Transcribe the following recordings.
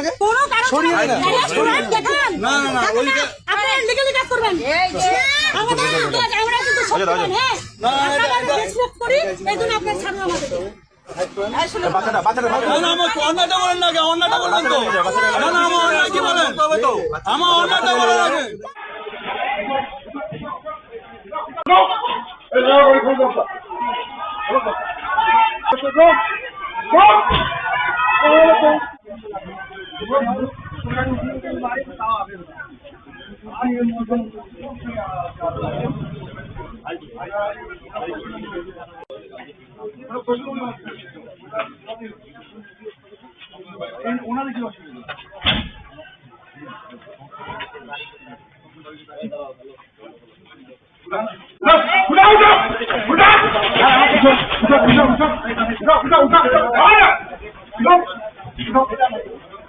ওনাকে কোনো কারণ সরিয়ে। না, না, না, দেখান ওইটা- আপনারা কাজ করবেন। আমাদের আমরা কিন্তু সব করবেন, হ্যাঁ? না, এটা- আপনারা করি, এই জন্য আপনারা ছাড়ুন আমাদেরকে। না না আমার অন্যটা বলেন না আগে, তো না না আমার অন্য কি বলেন আমার অন্যটা বলেন আগে আমি বলছি আমি বলছি আর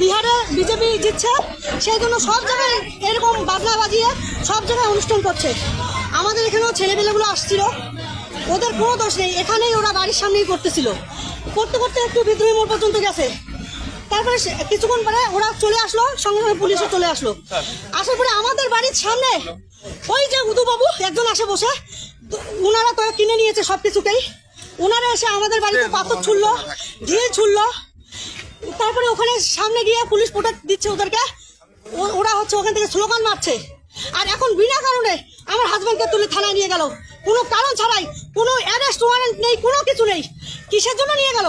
বিহারে বিজেপি জিতছে সেই জন্য সব জায়গায় এরকম বাজনা বাজিয়ে সব জায়গায় অনুষ্ঠান করছে। আমাদের এখানেও ছেলেপেলেগুলো আসছিল ওদের কোনো দোষ নেই এখানেই ওরা বাড়ির সামনেই করতেছিল। করতে করতে একটু বিদ্রোহী মোড় পর্যন্ত গেছে। তারপরে কিছুক্ষণ পরে ওরা চলে আসলো, সঙ্গে সঙ্গে পুলিশও চলে আসলো। আসার পরে আমাদের বাড়ির সামনে ওই যে উদু বাবু একজন আসে বসে। ওনারা তো কিনে নিয়েছে সব কিছুকেই ওনারা এসে আমাদের বাড়িতে পাথর ছুড়লো, ঢিল ছুড়লো। তারপরে ওখানে সামনে গিয়ে পুলিশ প্রোটেক্ট দিচ্ছে ওদেরকে। ওরা হচ্ছে ওখান থেকে স্লোগান মারছে। আর এখন বিনা কারণে আমার হাজব্যান্ডকে তুলে থানায় নিয়ে গেল। কোনো কারণ ছাড়াই, কোনো অ্যারেস্ট ওয়ারেন্ট নেই, কোনো কিছু নেই। কিসের জন্য নিয়ে গেল?